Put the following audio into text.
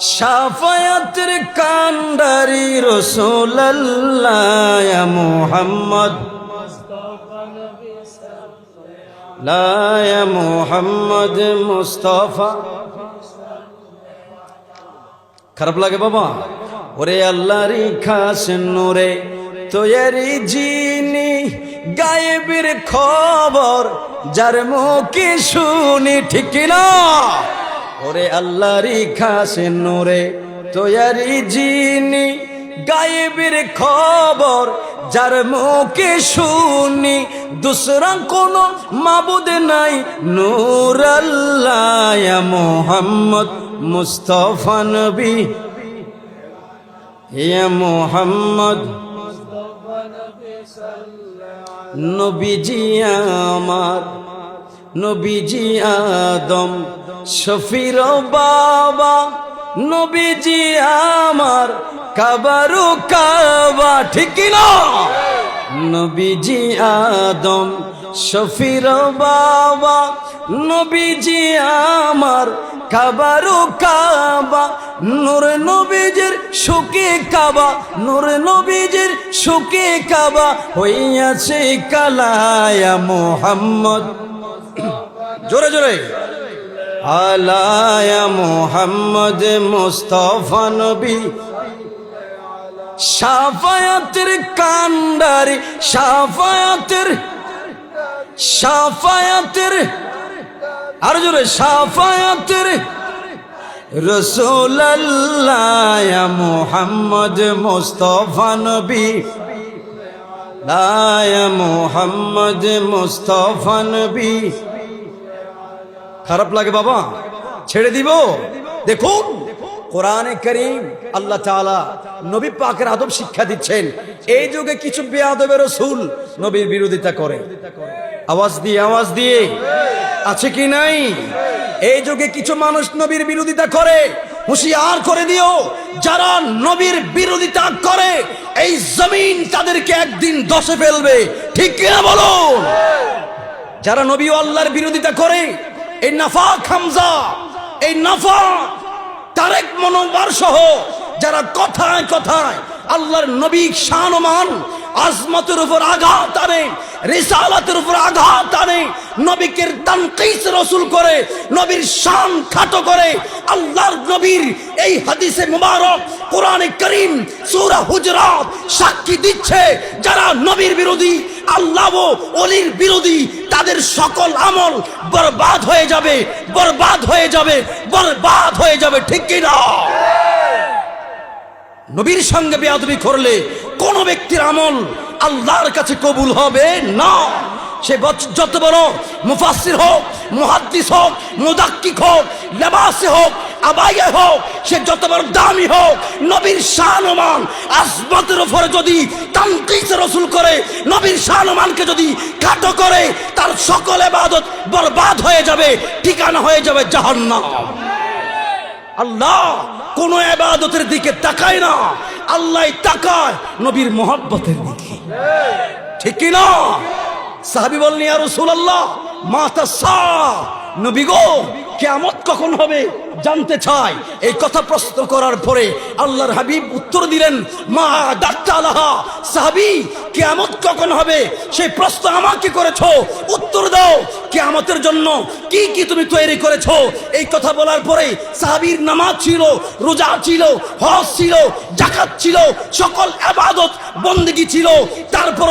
সাফায়াতের কান্ডারি রসোল্লাহ মোহাম্মদ। লায়া মোহাম্মদ মুস্তফা। খারাপ লাগে বাবা। ওরে আল্লাহরি খাস নোরে তোয়ারি জিনি, গায়েবের খবর, যার মুখে শুনি ঠিক না ওরে আল্লাহরি খাস নোরে, তোয়ারি জিনি, গায়েবের খবর, যার মুখে শুনি, দুসরা কোন মাবুদ নাই, নূর আল্লাহ মোহাম্মদ মুস্তফা নবী। ইয়া মোহাম্মদ নবীজি আমার, নবীজি আদম। শফির বাবা, নবীজি আমার, কাবারু কাবা, ঠিক না? নবীজি আদম, শফির বাবা, নবীজি আমার, কাবারু কাবা, নূর নবীজির সুকে কাবা, নূর নবীজির সুকে কাবা, হইয়াছে কালায়া মোহাম্মদ। জোরে জোরে। আলায়া মোহাম্মদ মুস্তফা নবী। সাফায়াতের কান্ডারি সাফায়াতের সাফায়াতের আর জোরে সাফায়াতের রসোল্লাহ মোহাম্মদ মুস্তফা নবী। লায়া মোহাম্মদ মুস্তফা নবী। খারাপ লাগে বাবা। ছেড়ে দিব। দেখুন, কোরআনে করিম আল্লাহ তাআলা নবী পাকের আদব শিক্ষা দিচ্ছেন। এই যুগে কিছু বেয়াদবের রসুল নবীর বিরোধিতা করে। আওয়াজ দিয়ে আওয়াজ দিয়ে। আছে কি নাই? এই যুগে কিছু মানুষ নবীর বিরোধিতা করে। হুঁশিয়ার করে দিও, যারা নবীর বিরোধিতা করে, এই জমিন তাদেরকে একদিন দশে ফেলবে। ঠিক কিনা বলো যারা নবী আল্লাহর বিরোধিতা করে এই নাফা খামজা এই নাফা তারেক মনোবার সহ যারা কথায় কথায় আল্লাহর নবী শানমান আজমতের উপর আঘাত আনে, রিসালাতের উপর আঘাত আনে, নবীকে তানকিস রসুল করে, নবীর শান খাটো করে, আল্লাহর নবীর এই হাদিসে মুবারক কোরআনে করিম সূরা হুজরাত সাক্ষী দিচ্ছে, যারা নবীর বিরোধী, আল্লাহ অলির বিরোধী, তাদের সকল আমল বরবাদ হয়ে যাবে, বরবাদ হয়ে যাবে, বরবাদ হয়ে যাবে, ঠিক কি না নবীর সঙ্গে বেয়াদবি করলে কোন ব্যক্তির আমল আল্লাহর কাছে কবুল হবে? না। সে যত বড় মুফাসির হোক, মুহাদ্দিস হোক, মুদাক্কিক হোক লেবাসে হোক, আবাইয়ে হোক, সে যত বড় দামি হোক, নবীর শানমান আসমতের উপরে যদি তানকিস রসুল করে, নবীর শানমানকে যদি খাটো করে, তার সকল এবাদত বরবাদ হয়ে যাবে, ঠিকানা হয়ে যাবে জাহান্নাম। আল্লাহ কোন আবাদতের দিকে তাকায় না। আল্লাহ তাকায় নবীর মোহাব্বতের দিকে। ঠিক না? সাহাবি বলনি আর রসুল আল্লাহ মাতা সা নবী গো কেমত কখন হবে জানতে চাই। এই কথা প্রশ্ন করার পরে আল্লাহর হাবিব উত্তর দিলেন, মা ডাক্তার আলাহা সাহাবি কেমত কখন হবে? সেই প্রশ্ন আমাকে করেছ। উত্তর দাও, কেয়ামতের জন্য কি কি তুমি তৈরি করেছ? এই কথা বলার পরে সাহাবীর নামাজ ছিল, রোজা ছিল, হজ ছিল জাকাত ছিল, সকল আবাদত, বন্দেগী ছিল। তারপর